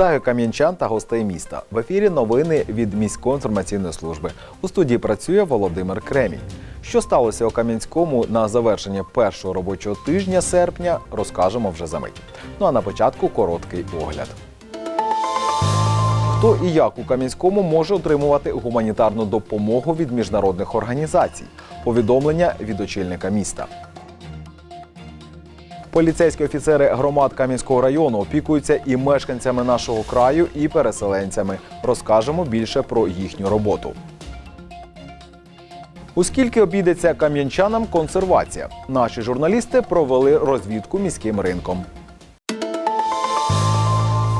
Вітаю кам'янчан та гостей міста. В ефірі новини від міської інформаційної служби. У студії працює Володимир Кремінь. Що сталося у Кам'янському на завершення першого робочого тижня серпня, розкажемо вже за мить. Ну а на початку короткий огляд. Хто і як у Кам'янському може отримувати гуманітарну допомогу від міжнародних організацій? Повідомлення від очільника міста. Поліцейські офіцери громад Кам'янського району опікуються і мешканцями нашого краю, і переселенцями. Розкажемо більше про їхню роботу. У скільки обійдеться кам'янчанам консервація? Наші журналісти провели розвідку міським ринком.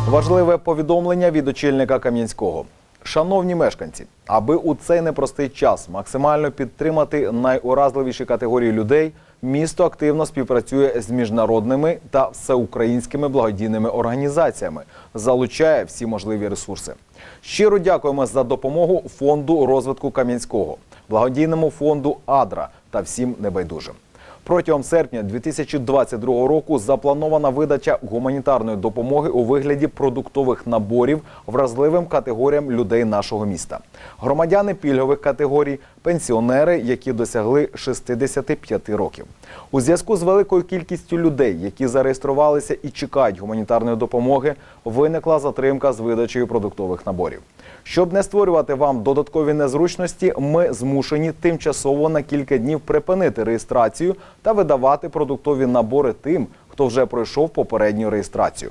Важливе повідомлення від очільника Кам'янського. Шановні мешканці, аби у цей непростий час максимально підтримати найуразливіші категорії людей, місто активно співпрацює з міжнародними та всеукраїнськими благодійними організаціями, залучає всі можливі ресурси. Щиро дякуємо за допомогу фонду розвитку Кам'янського, благодійному фонду Адра та всім небайдужим. Протягом серпня 2022 року запланована видача гуманітарної допомоги у вигляді продуктових наборів вразливим категоріям людей нашого міста. Громадяни пільгових категорій, пенсіонери, які досягли 65 років. У зв'язку з великою кількістю людей, які зареєструвалися і чекають гуманітарної допомоги, виникла затримка з видачею продуктових наборів. Щоб не створювати вам додаткові незручності, ми змушені тимчасово на кілька днів припинити реєстрацію та видавати продуктові набори тим, хто вже пройшов попередню реєстрацію.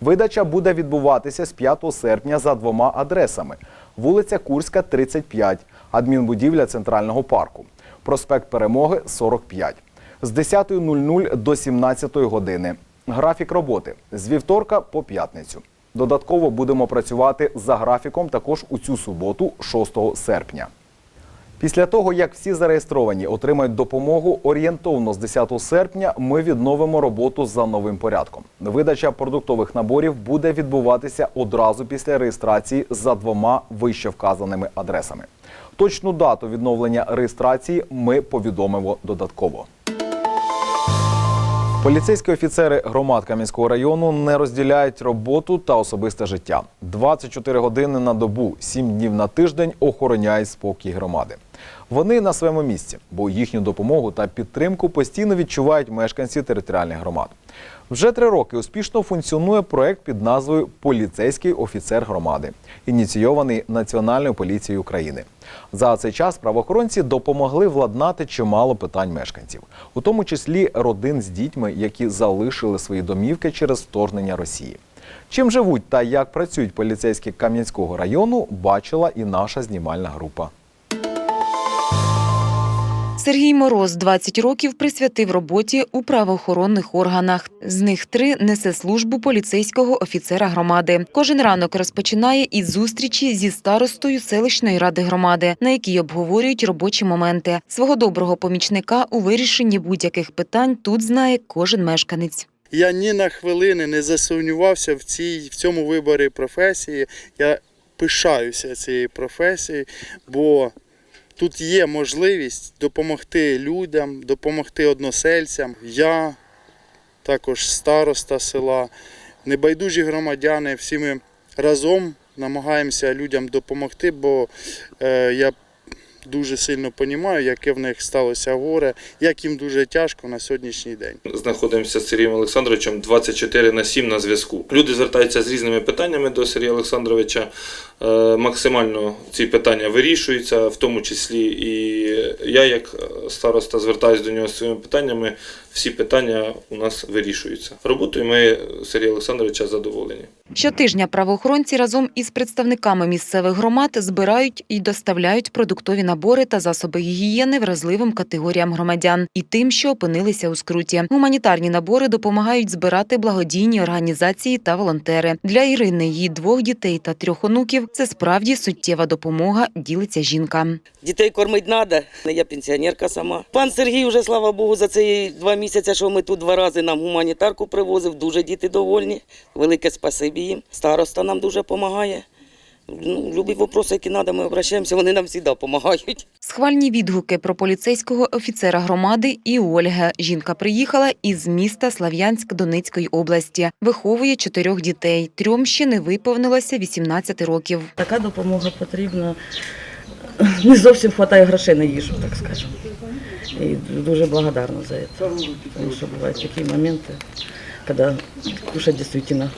Видача буде відбуватися з 5 серпня за двома адресами: вулиця Курська, 35, адмінбудівля Центрального парку, проспект Перемоги, 45, з 10.00 до 17 години. Графік роботи з вівторка по п'ятницю. Додатково будемо працювати за графіком також у цю суботу, 6 серпня. Після того, як всі зареєстровані отримають допомогу, орієнтовно з 10 серпня ми відновимо роботу за новим порядком. Видача продуктових наборів буде відбуватися одразу після реєстрації за двома вище вказаними адресами. Точну дату відновлення реєстрації ми повідомимо додатково. Поліцейські офіцери громад Кам'янського району не розділяють роботу та особисте життя. 24 години на добу, 7 днів на тиждень охороняють спокій громади. Вони на своєму місці, бо їхню допомогу та підтримку постійно відчувають мешканці територіальних громад. Вже три роки успішно функціонує проект під назвою Поліцейський офіцер громади, ініційований Національною поліцією України. За цей час правоохоронці допомогли владнати чимало питань мешканців, у тому числі родин з дітьми, які залишили свої домівки через вторгнення Росії. Чим живуть та як працюють поліцейські Кам'янського району, бачила і наша знімальна група. Сергій Мороз 20 років присвятив роботі у правоохоронних органах. З них три несе службу поліцейського офіцера громади. Кожен ранок розпочинає із зустрічі зі старостою селищної ради громади, на якій обговорюють робочі моменти. Свого доброго помічника у вирішенні будь-яких питань тут знає кожен мешканець. Я ні на хвилини не засумнівався в цій в цьому виборі професії. Я пишаюся цією професією, бо тут є можливість допомогти людям, допомогти односельцям. Я також староста села, небайдужі громадяни. Всі ми разом намагаємося людям допомогти, бо е, я дуже сильно розумію, яке в них сталося горе, як їм дуже тяжко на сьогоднішній день. знаходимося з Сергієм Олександровичем 24 на 7 на зв'язку. Люди звертаються з різними питаннями до Сергія Олександровича. Е, Максимально ці питання вирішуються, в тому числі і я, як староста, звертаюся до нього з своїми питаннями. Всі питання у нас вирішуються. Роботою ми Сергія Олександровича задоволені. Щотижня правоохоронці разом із представниками місцевих громад збирають і доставляють продуктові набори та засоби гігієни вразливим категоріям громадян і тим, що опинилися у скруті. Гуманітарні набори допомагають збирати благодійні організації та волонтери. Для Ірини, її двох дітей та трьох онуків це справді суттєва допомога. Ділиться жінка. Дітей кормить треба. Я пенсіонерка сама. Пан Сергій вже, слава Богу, за ці два місяці, що ми тут два рази нам гуманітарку привозив, дуже діти довольні. Велике спасибі їм. Староста нам дуже допомагає. Ну, любі вопроси, які треба, ми обращаємося, вони нам завжди допомагають. Схвальні відгуки про поліцейського офіцера громади і Ольга. Жінка приїхала із міста Слав'янськ Донецької області. Виховує чотирьох дітей. Трьом ще не виповнилося 18 років. Така допомога потрібна. Не зовсім вистачає грошей на їжу, так скажемо. І дуже благодарна за це. Тому що бувають такі моменти, коли кушать дійсно.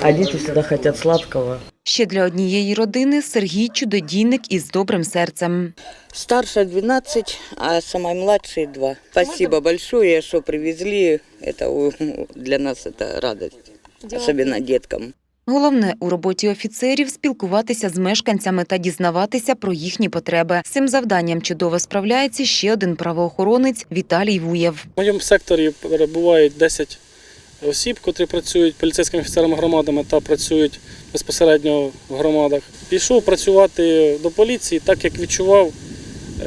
А діти завжди хочуть сладкого. Ще для однієї родини Сергій чудодійник із добрим серцем. Старшая 12, а самая младшая 2. Спасибо большое, что привезли. Это для нас это радость, особенно деткам. Головне у роботі офіцерів спілкуватися з мешканцями та дізнаватися про їхні потреби. З цим завданням чудово справляється ще один правоохоронець Віталій Вуєв. В моєму секторі перебувають 10 осіб, котрі працюють поліцейськими офіцерами громадами та працюють безпосередньо в громадах. Пішов працювати до поліції, так як відчував,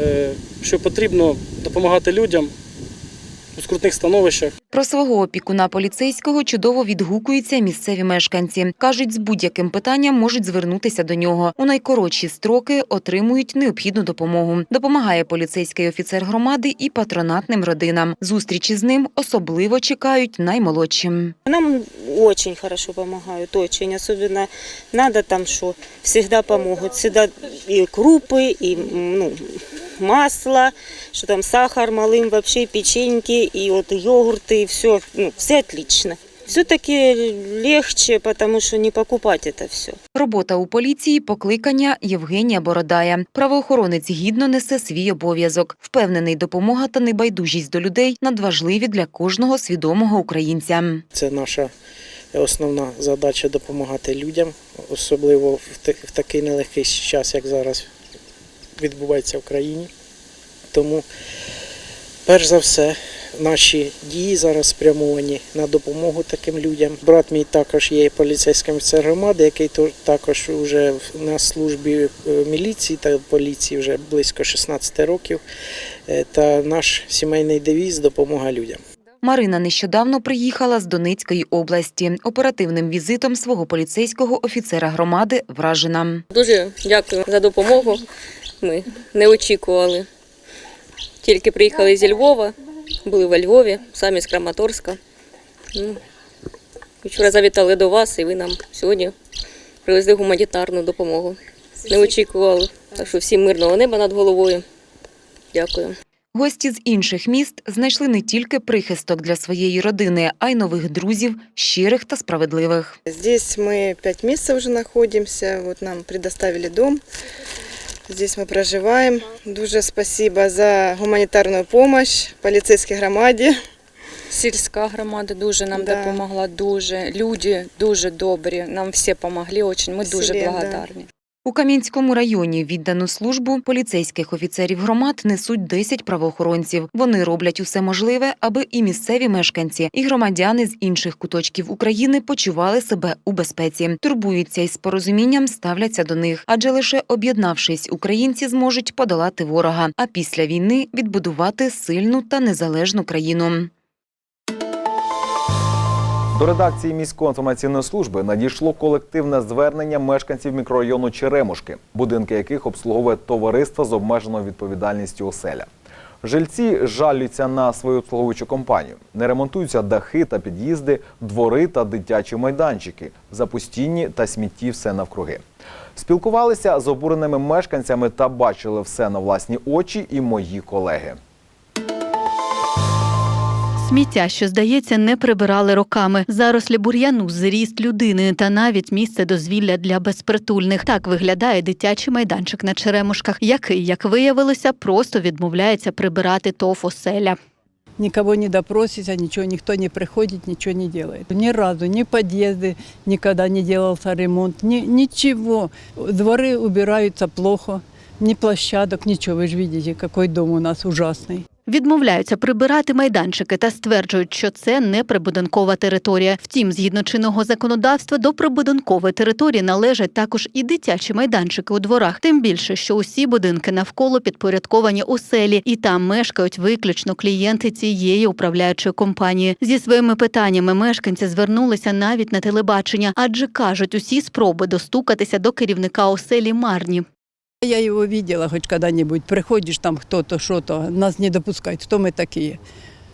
е, що потрібно допомагати людям у скрутних становищах. Про свого опікуна поліцейського чудово відгукуються місцеві мешканці. Кажуть, з будь-яким питанням можуть звернутися до нього. У найкоротші строки отримують необхідну допомогу. Допомагає поліцейський офіцер громади і патронатним родинам. Зустрічі з ним особливо чекають наймолодшим. Нам очень хорошо помогают, очень. Особенно надо там что, всегда помогут. Всегда и крупы, и м, ну, масло, что там сахар малым, вообще печеньки, и вот йогурты, и все, ну, все отлично. Все-таки легче, потому что не покупать это все. Робота у поліції покликання Євгенія Бородая. Правоохоронець гідно несе свій обов'язок. Впевнений, допомога та небайдужість до людей надважливі для кожного свідомого українця. Це наша основна задача допомагати людям, особливо в в такий нелегкий час, як зараз відбувається в країні. Тому, перш за все, наші дії зараз спрямовані на допомогу таким людям. Брат мій також є поліцейським офіцер громади, який то- також вже в- на службі е, міліції та поліції вже близько 16 років. Е, Та наш сімейний девіз допомога людям. Марина нещодавно приїхала з Донецької області. Оперативним візитом свого поліцейського офіцера громади вражена. Дуже дякую за допомогу. Ми не очікували. Тільки приїхали зі Львова, були во Львові, самі з Краматорська. Ну, вчора завітали до вас, і ви нам сьогодні привезли гуманітарну допомогу. Не очікували. Так що всім мирного неба над головою. Дякую. Гості з інших міст знайшли не тільки прихисток для своєї родини, а й нових друзів, щирих та справедливих. Здесь мы пять месяцев уже находимся. Вот нам предоставили дом. Здесь мы проживаем. Дуже спасибо за гуманітарну помощь поліцейській громаді. Сільська громада дуже нам Да. допомогла, дуже. Люди дуже добрі, нам всі допомогли, очень. ми дуже благодарні. да. У Кам'янському районі віддану службу поліцейських офіцерів громад несуть 10 правоохоронців. Вони роблять усе можливе, аби і місцеві мешканці, і громадяни з інших куточків України почували себе у безпеці. Турбуються і з порозумінням ставляться до них, адже лише об'єднавшись, українці зможуть подолати ворога, а після війни відбудувати сильну та незалежну країну. До редакції міської інформаційної служби надійшло колективне звернення мешканців мікрорайону Черемушки, будинки яких обслуговує товариство з обмеженою відповідальністю оселя. Жильці жалюються на свою обслуговуючу компанію. Не ремонтуються дахи та під'їзди, двори та дитячі майданчики, запустінні та смітті все навкруги. Спілкувалися з обуреними мешканцями та бачили все на власні очі і мої колеги. Сміття, що здається, не прибирали роками. Зарослі бур'яну, зріст людини та навіть місце дозвілля для безпритульних. Так виглядає дитячий майданчик на Черемушках, який, як виявилося, просто відмовляється прибирати ТОВ оселя. Никого не допросится, ничего, никто не приходит, ничего не делает. Ни разу, ни подъезды, никогда не делался ремонт, ни, ничего. Дворы убираются плохо, ни площадок, ничего. Вы же видите, какой дом у нас ужасный. Відмовляються прибирати майданчики та стверджують, що це не прибудинкова територія. Втім, згідно чинного законодавства, до прибудинкової території належать також і дитячі майданчики у дворах. Тим більше, що усі будинки навколо підпорядковані оселі, і там мешкають виключно клієнти цієї управляючої компанії. Зі своїми питаннями мешканці звернулися навіть на телебачення, адже кажуть, усі спроби достукатися до керівника оселі марні. Я его видела хоть когда-нибудь. Приходишь, там кто-то, что-то, нас не допускают. Кто мы такие?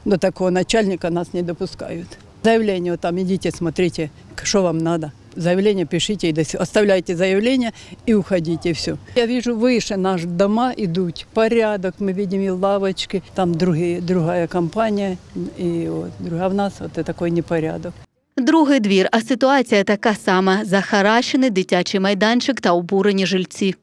До такого начальника нас не допускают. Заявление вот там, идите, смотрите, что вам надо. Заявление пишите, и до сих- оставляйте заявление и уходите, все. Я вижу, выше наш дома идут, порядок, мы видим и лавочки, там другие, другая компания, и вот, друга в нас вот такой непорядок. Другий двір, а ситуація така сама: захаращений дитячий майданчик та обурені жильці.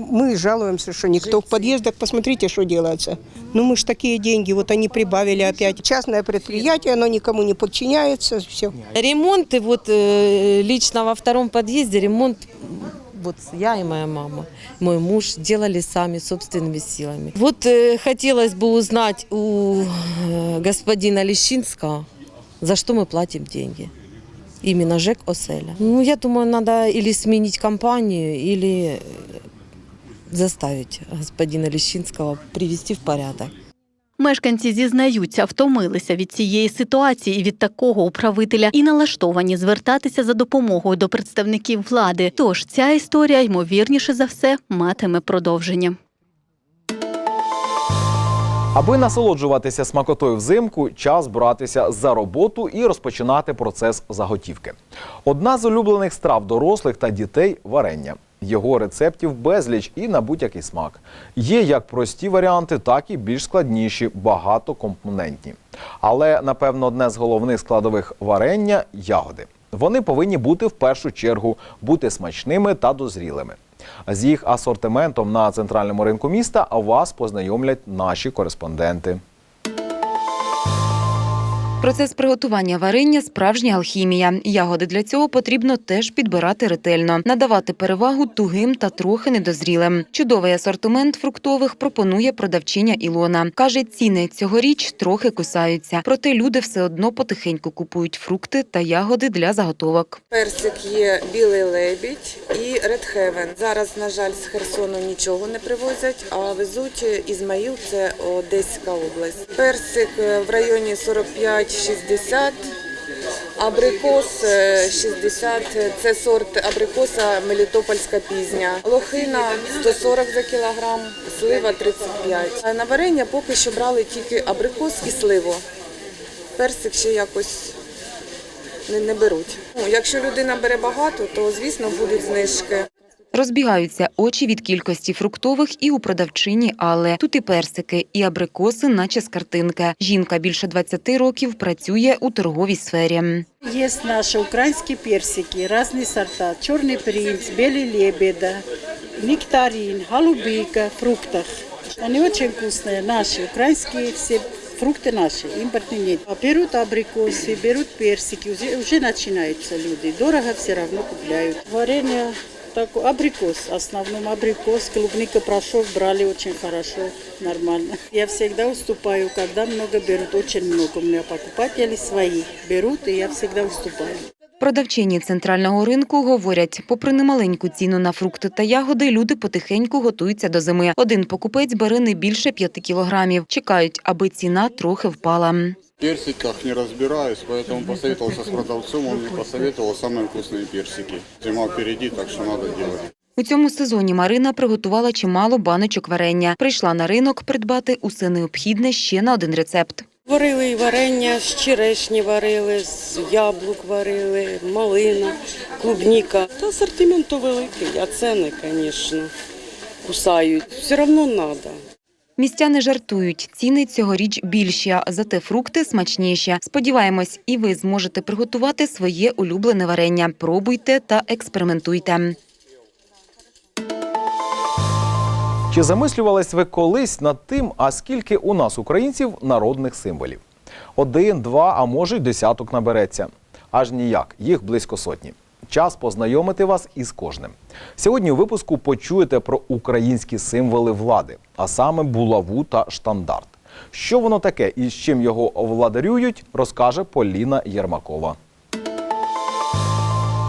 Мы жалуемся, что никто в подъездах, посмотрите, что делается. Ну мы ж такие деньги, вот они прибавили опять. Частное предприятие, оно никому не подчиняется, все. Ремонты вот э, лично во втором подъезде ремонт вот я и моя мама, мой муж делали сами собственными силами. Вот э, хотелось бы узнать у э, господина Лещинского, за что мы платим деньги. Именно ЖЭК Оселя. Ну, я думаю, надо или сменить компанию, или заставить господина Лещинского привести в порядок. Мешканці зізнаються, втомилися від цієї ситуації і від такого управителя і налаштовані звертатися за допомогою до представників влади. Тож ця історія, ймовірніше за все, матиме продовження. Аби насолоджуватися смакотою взимку, час братися за роботу і розпочинати процес заготівки. Одна з улюблених страв дорослих та дітей варення. Його рецептів безліч і на будь-який смак. Є як прості варіанти, так і більш складніші, багатокомпонентні. Але напевно одне з головних складових варення ягоди. Вони повинні бути в першу чергу бути смачними та дозрілими. З їх асортиментом на центральному ринку міста вас познайомлять наші кореспонденти. Процес приготування варення справжня алхімія. Ягоди для цього потрібно теж підбирати ретельно, надавати перевагу тугим та трохи недозрілим. Чудовий асортимент фруктових пропонує продавчиня Ілона. Каже, ціни цьогоріч трохи кусаються, проте люди все одно потихеньку купують фрукти та ягоди для заготовок. Персик є білий лебідь і Heaven. Зараз, на жаль, з Херсону нічого не привозять, а везуть Ізмаїл, це Одеська область. Персик е, в районі 45-60. Абрикос е, 60, це сорт абрикоса Мелітопольська пізня. Лохина 140 за кілограм, слива 35. На варення поки що брали тільки абрикос і сливу. Персик ще якось не, не беруть. Ну, якщо людина бере багато, то звісно будуть знижки. Розбігаються очі від кількості фруктових і у продавчині, але тут і персики, і абрикоси, наче з картинки. Жінка більше 20 років працює у торговій сфері. Есть наши украинские персики, разные сорта. Черный принц, белый лебеда, нектарин, голубика, фруктах. Они очень вкусные, наши, украинские все фрукты наши, импортные нет. А Берут абрикосы, берут персики, уже, уже начинаются люди. Дорого все равно купляют. Варенье так, абрикос, в основном абрикос, клубника, порошок брали очень хорошо, нормально. Я всегда уступаю, когда много берут, очень много. У меня покупатели свои берут, и я всегда уступаю. Продавчині центрального ринку говорять, попри немаленьку ціну на фрукти та ягоди, люди потихеньку готуються до зими. Один покупець бере не більше 5 кілограмів. Чекають, аби ціна трохи впала В персиках не разбираюсь, поэтому посоветовался с продавцом, он мне посоветовал самые вкусные персики. Зима впереди, так что надо делать. У цьому сезоні Марина приготувала чимало баночок варення. Прийшла на ринок придбати усе необхідне ще на один рецепт. Варили і варення, з черешні варили, з яблук варили, малина, клубніка. Та асортименту великий, а ціни, звісно, кусають. Все одно треба. Містяни жартують, ціни цьогоріч більші, зате фрукти смачніші. Сподіваємось, і ви зможете приготувати своє улюблене варення. Пробуйте та експериментуйте. Чи замислювались ви колись над тим, а скільки у нас українців народних символів? Один, два, а може й десяток набереться. Аж ніяк, їх близько сотні. Час познайомити вас із кожним. Сьогодні у випуску почуєте про українські символи влади, а саме булаву та штандарт. Що воно таке і з чим його владарюють, розкаже Поліна Єрмакова.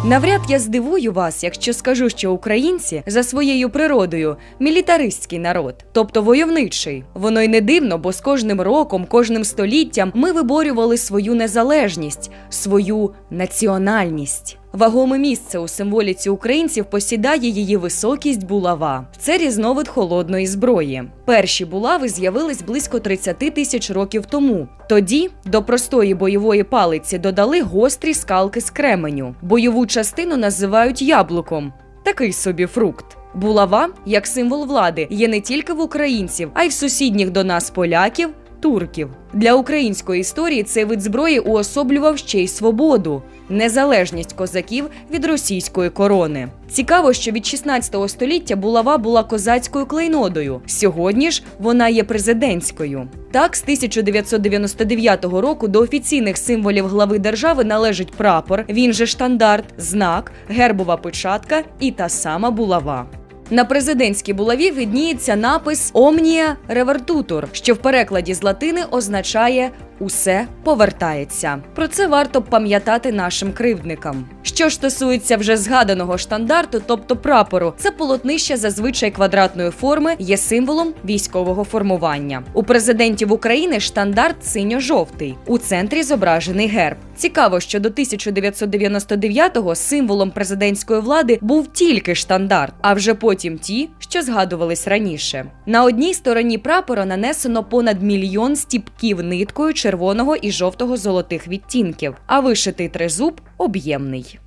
Навряд я здивую вас, якщо скажу, що українці за своєю природою мілітаристський народ, тобто войовничий. Воно й не дивно, бо з кожним роком, кожним століттям ми виборювали свою незалежність, свою національність. Вагоме місце у символіці українців посідає її високість булава. Це різновид холодної зброї. Перші булави з'явились близько 30 тисяч років тому. Тоді до простої бойової палиці додали гострі скалки з кременю. Бойову частину називають яблуком. Такий собі фрукт. Булава, як символ влади, є не тільки в українців, а й в сусідніх до нас поляків, турків. Для української історії цей вид зброї уособлював ще й свободу, незалежність козаків від російської корони. Цікаво, що від 16 століття булава була козацькою клейнодою. Сьогодні ж вона є президентською. Так, з 1999 року до офіційних символів глави держави належить прапор, він же штандарт, знак, гербова печатка і та сама булава. На президентській булаві видніється напис Омнія ревертутур, що в перекладі з латини означає Усе повертається. Про це варто пам'ятати нашим кривдникам. Що ж стосується вже згаданого штандарту, тобто прапору, це полотнище зазвичай квадратної форми є символом військового формування. У президентів України штандарт синьо-жовтий. У центрі зображений герб. Цікаво, що до 1999-го символом президентської влади був тільки штандарт, а вже потім ті, що згадувались раніше. На одній стороні прапора нанесено понад мільйон стіпків ниткою червоного і жовтого золотих відтінків, а вишитий тризуб об'ємний.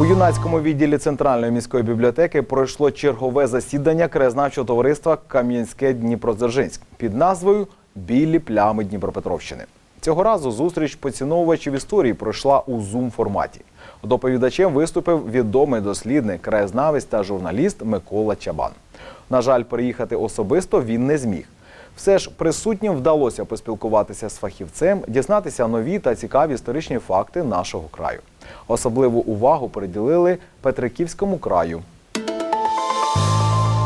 У юнацькому відділі Центральної міської бібліотеки пройшло чергове засідання краєзнавчого товариства Кам'янське Дніпродзержинськ під назвою Білі плями Дніпропетровщини. Цього разу зустріч поціновувачів історії пройшла у зум форматі. Доповідачем виступив відомий дослідник, краєзнавець та журналіст Микола Чабан. На жаль, приїхати особисто він не зміг. Все ж присутнім вдалося поспілкуватися з фахівцем, дізнатися нові та цікаві історичні факти нашого краю. Особливу увагу приділили Петриківському краю.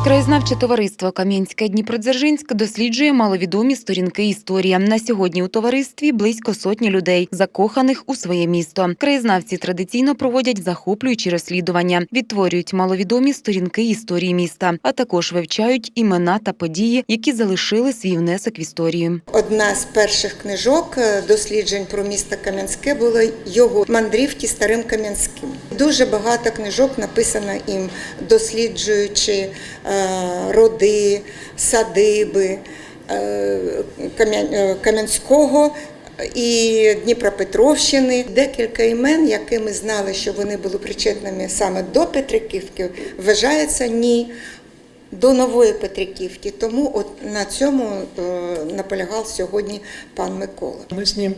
Краєзнавче товариство Кам'янське Дніпродзержинськ досліджує маловідомі сторінки історії. На сьогодні у товаристві близько сотні людей, закоханих у своє місто. Краєзнавці традиційно проводять захоплюючі розслідування, відтворюють маловідомі сторінки історії міста, а також вивчають імена та події, які залишили свій внесок в історію. Одна з перших книжок е, досліджень про місто Кам'янське було його мандрівки старим Кам'янським. Дуже багато книжок написано їм, досліджуючи е, роди, садиби е, е, Кам'янського. І Дніпропетровщини декілька імен, які ми знали, що вони були причетними саме до Петриківки, вважається ні до нової Петриківки. Тому от на цьому наполягав сьогодні пан Микола. Мы с ним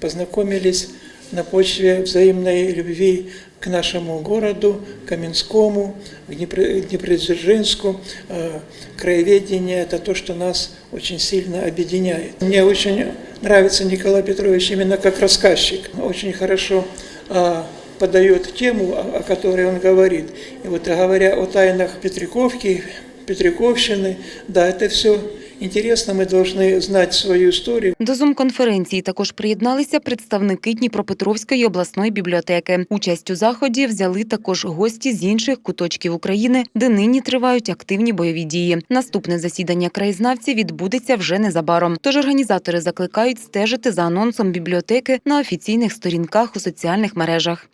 познакомились на почве взаимной любви к нашему городу, Каменскому, к Днепр- Днепродзержинску. Э, Краеведение – это то, что нас очень сильно объединяет. Мне очень нравится Николай Петрович именно как рассказчик. Очень хорошо а, подает тему, о которой он говорит. И вот говоря о тайнах Петриковки, Петриковщины, да, это все интересно, мы должны знать свою историю. До зум-конференції також приєдналися представники Дніпропетровської обласної бібліотеки. Участь у заході взяли також гості з інших куточків України, де нині тривають активні бойові дії. Наступне засідання краєзнавців відбудеться вже незабаром. Тож організатори закликають стежити за анонсом бібліотеки на офіційних сторінках у соціальних мережах.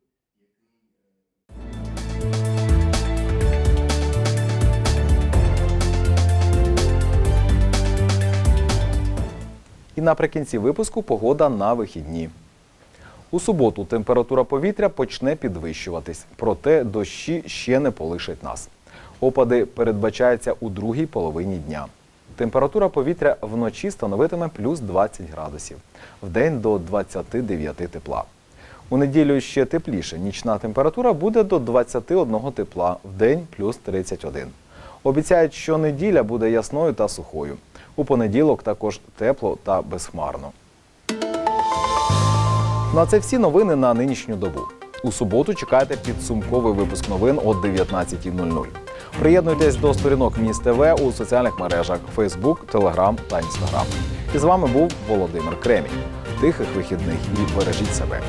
І наприкінці випуску погода на вихідні. У суботу температура повітря почне підвищуватись, проте дощі ще не полишать нас. Опади передбачаються у другій половині дня. Температура повітря вночі становитиме плюс 20 градусів, вдень до 29 тепла. У неділю ще тепліше. Нічна температура буде до 21 тепла, вдень плюс 31. Обіцяють, що неділя буде ясною та сухою. У понеділок також тепло та безхмарно. На це всі новини на нинішню добу. У суботу чекайте підсумковий випуск новин о 19.00. Приєднуйтесь до сторінок Міст ТВ у соціальних мережах Facebook, Telegram та Instagram. І з вами був Володимир Кремінь. Тихих вихідних і бережіть себе.